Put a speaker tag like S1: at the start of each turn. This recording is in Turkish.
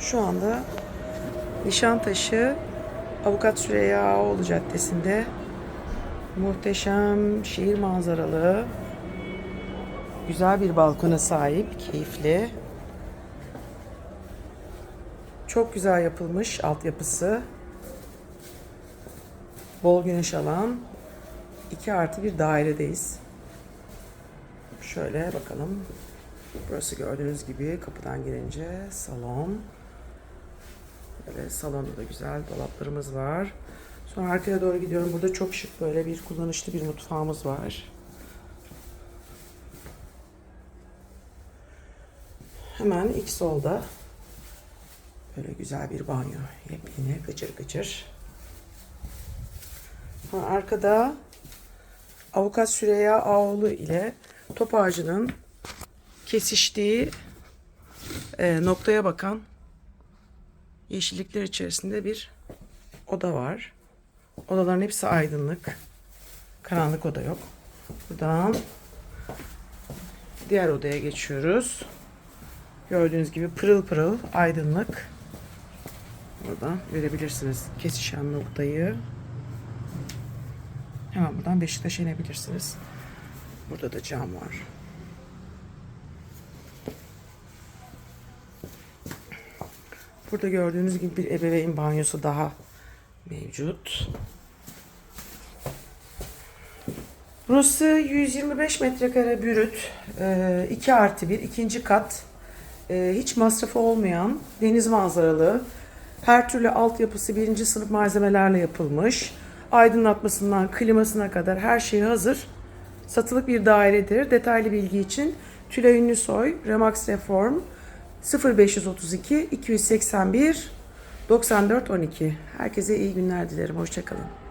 S1: Şu anda Nişantaşı Avukat Süreyya Ağaoğlu Caddesi'nde muhteşem şehir manzaralı güzel bir balkona sahip, keyifli. Çok güzel yapılmış altyapısı. Bol güneş alan 2 artı bir dairedeyiz. Şöyle bakalım. Burası gördüğünüz gibi kapıdan girince salon. Böyle salonda da güzel dolaplarımız var. Sonra arkaya doğru gidiyorum. Burada çok şık böyle bir kullanışlı bir mutfağımız var. Hemen ilk solda böyle güzel bir banyo. Yepyeni gıcır gıcır. Ha, arkada Avukat Süreyya Ağoğlu ile top ağacının kesiştiği e, noktaya bakan yeşillikler içerisinde bir oda var. Odaların hepsi aydınlık. Karanlık oda yok. Buradan diğer odaya geçiyoruz. Gördüğünüz gibi pırıl pırıl aydınlık. Buradan görebilirsiniz kesişen noktayı. Hemen buradan Beşiktaş'a inebilirsiniz. Burada da cam var. Burada gördüğünüz gibi bir ebeveyn banyosu daha mevcut. Burası 125 metrekare bürüt, 2 artı 1, ikinci kat. Ee, Hiç masrafı olmayan, deniz manzaralı, her türlü altyapısı birinci sınıf malzemelerle yapılmış. Aydınlatmasından klimasına kadar her şey hazır. Satılık bir dairedir. Detaylı bilgi için Tülay Ünlüsoy, Remax Reform 0532 281 94 12. Herkese iyi günler dilerim. Hoşçakalın.